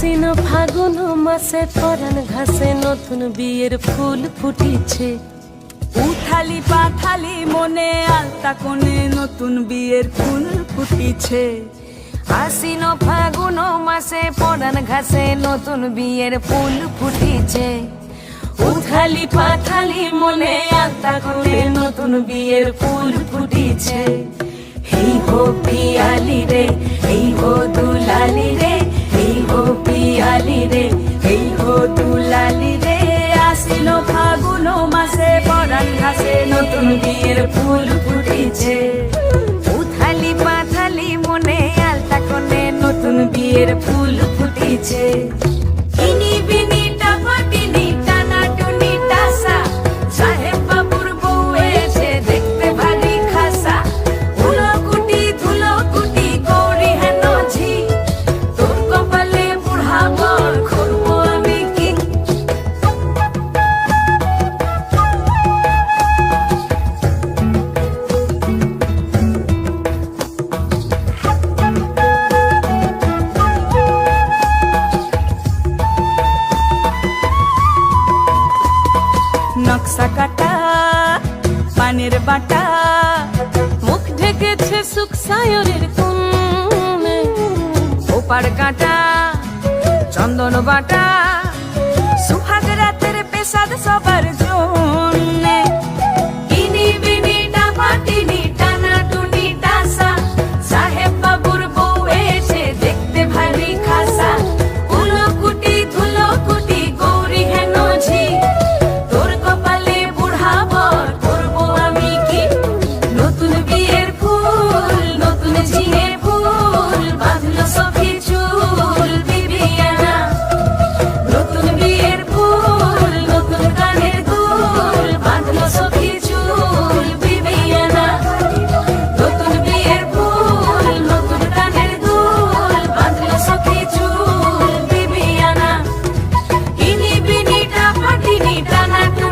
আশ্বিন ফাগুন মাসে পরান ঘাসে নতুন বিয়ের ফুল ফুটিছে। উথালি পাথালি মনে আলতা কোণে নতুন বিয়ের ফুল ফুটিছে। আশ্বিন ফাগুন মাসে পরান ঘাসে নতুন বিয়ের ফুল ফুটিছে। উথালি পাথালি মনে আত্মা করে নতুন বিয়ের ফুল ফুটিছে। হো পিয়ালি রে দুলালি রে আসিল ফাগুন মাসে পরান ঘাসে নতুন বিয়ের ফুল ফুটিছে। নকশা কাটা পানের বাটা মুখ ঢেকেছে সুখ সায়রের কোণে ওপার কাটা চন্দন বাটা। happy.